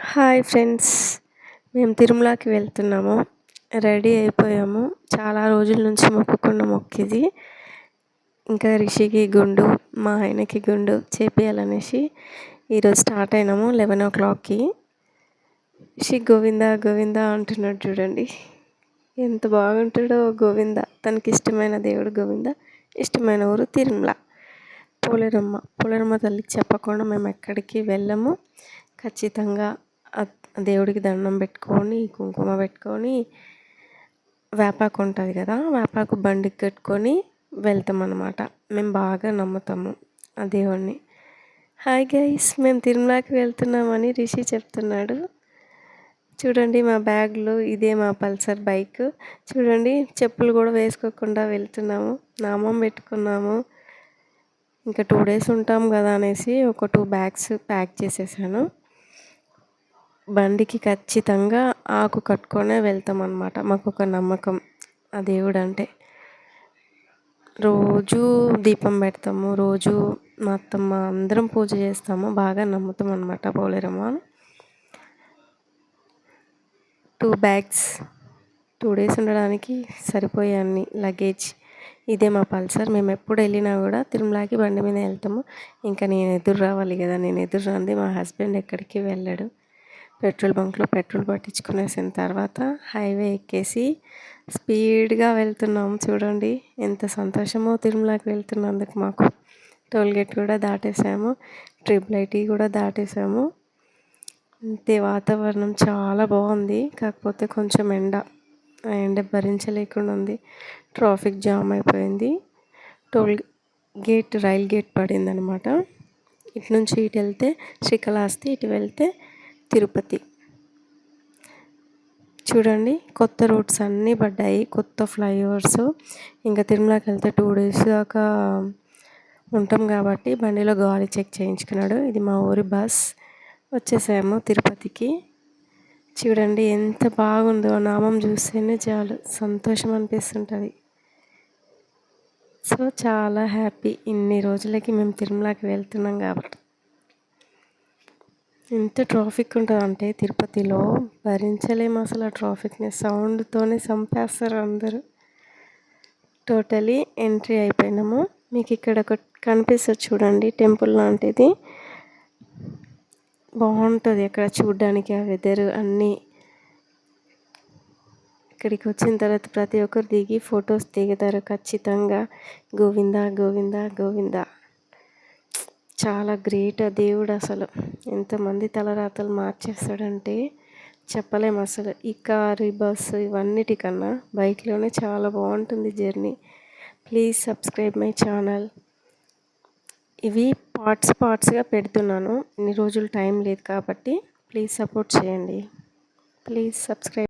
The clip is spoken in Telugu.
Hi friends. మేము తిరుమలకి వెళ్తున్నాము. రెడీ అయిపోయాము. చాలా రోజుల నుంచి మొక్కుకున్న మొక్కిది. ఇంకా రిషికి గుండు మా ఆయనకి గుండు చేపియాలనేసి ఈరోజు స్టార్ట్ అయినాము లెవెన్ ఓ క్లాక్కి. రిషి గోవింద గోవింద అంటున్నాడు చూడండి. ఎంత బాగుంటాడో గోవింద. తనకి ఇష్టమైన దేవుడు గోవింద. ఇష్టమైన ఊరు తిరుమల. పోలేరమ్మ. పోలేరమ్మ తల్లికి చెప్పకుండా మేము ఎక్కడికి వెళ్ళము. ఖచ్చితంగా దేవుడికి దండం పెట్టుకొని కుంకుమ పెట్టుకొని వేపాకు ఉంటుంది కదా వేపాకు బండికి కట్టుకొని వెళ్తాం అనమాట మేము బాగా నమ్ముతాము ఆ దేవుణ్ణి. హాయ్ గైస్ మేము తిరుమలకి వెళ్తున్నామని రిషి చెప్తున్నాడు. చూడండి మా బ్యాగ్లో ఇదే మా పల్సర్ బైక్. చూడండి చెప్పులు కూడా వేసుకోకుండా వెళ్తున్నాము. నామం పెట్టుకున్నాము. ఇంకా టూ డేస్ ఉంటాం కదా అనేసి ఒక టూ బ్యాగ్స్ ప్యాక్ చేసేసాను. బండికి ఖచ్చితంగా ఆకు కట్టుకొనే వెళ్తాం అనమాట మాకు ఒక నమ్మకం. ఆ దేవుడు అంటే రోజు దీపం పెడతాము. రోజు మా అత్తమ్మ అందరం పూజ చేస్తాము. బాగా నమ్ముతాం అనమాట Poleramma two bags two days ఉండడానికి సరిపోయే అన్ని లగేజ్ ఇదే మా పల్సర్. మేము ఎప్పుడు వెళ్ళినా కూడా తిరుమలకి బండి మీద వెళ్తాము. ఇంకా నేను ఎదురు రావాలి కదా. నేను ఎదురు రాంది మా హస్బెండ్ ఎక్కడికి వెళ్ళాడు. పెట్రోల్ బంక్లో పెట్రోల్ పట్టించుకునేసిన తర్వాత హైవే ఎక్కేసి స్పీడ్గా వెళ్తున్నాము చూడండి ఎంత సంతోషమో తిరుమలకి వెళ్తున్నందుకు మాకు. టోల్గేట్ కూడా దాటేసాము. ట్రిప్ లైట్ కూడా దాటేసాము. అంతే వాతావరణం చాలా బాగుంది. కాకపోతే కొంచెం ఎండ ఆ ఎండ భరించలేకుండా ఉంది. ట్రాఫిక్ జామ్ అయిపోయింది. టోల్ గేట్ రైల్ గేట్ పడింది అనమాట ఇటు నుంచి ఇటు వెళ్తే శ్రీకాళహస్తి ఇటు వెళ్తే తిరుపతి. చూడండి కొత్త రూట్స్ అన్నీ పడ్డాయి కొత్త ఫ్లైఓవర్స్. ఇంకా తిరుమలకి వెళ్తే టూ డేస్ దాకా ఉంటాం కాబట్టి బండిలో గాలి చెక్ చేయించుకున్నాడు. ఇది మా ఊరి బస్. వచ్చేసాము తిరుపతికి. చూడండి ఎంత బాగుందో నామం చూస్తేనే చాలు సంతోషం అనిపిస్తుంటుంది. సో చాలా హ్యాపీ. ఇన్ని రోజులకి మేము తిరుమలకి వెళ్తున్నాం కాబట్టి. ఎంత ట్రాఫిక్ ఉంటుందంటే తిరుపతిలో? భరించలేము అసలు ఆ ట్రాఫిక్ని. సౌండ్తోనే చంపేస్తారు అందరూ. టోటలీ ఎంట్రీ అయిపోయినాము. మీకు ఇక్కడ ఒక కనిపిస్తుంది చూడండి టెంపుల్ లాంటిది. బాగుంటుంది అక్కడ చూడడానికి ఆ వెదర్ అన్నీ. ఇక్కడికి వచ్చిన తర్వాత ప్రతి ఒక్కరు దిగి ఫొటోస్ దిగుతారు ఖచ్చితంగా. గోవిందా గోవిందా గోవిందా. చాలా గ్రేట్ ఆ దేవుడు అసలు. ఎంతమంది తలరాతలు మార్చేస్తాడంటే చెప్పలేము అసలు. ఈ కారు బస్సు ఇవన్నిటికన్నా బైక్లోనే చాలా బాగుంటుంది journey. Please subscribe my channel. ఇవి పార్ట్స్ పార్ట్స్గా పెడుతున్నాను. ఇన్ని రోజులు టైం లేదు కాబట్టి ప్లీజ్ సపోర్ట్ చేయండి. Please subscribe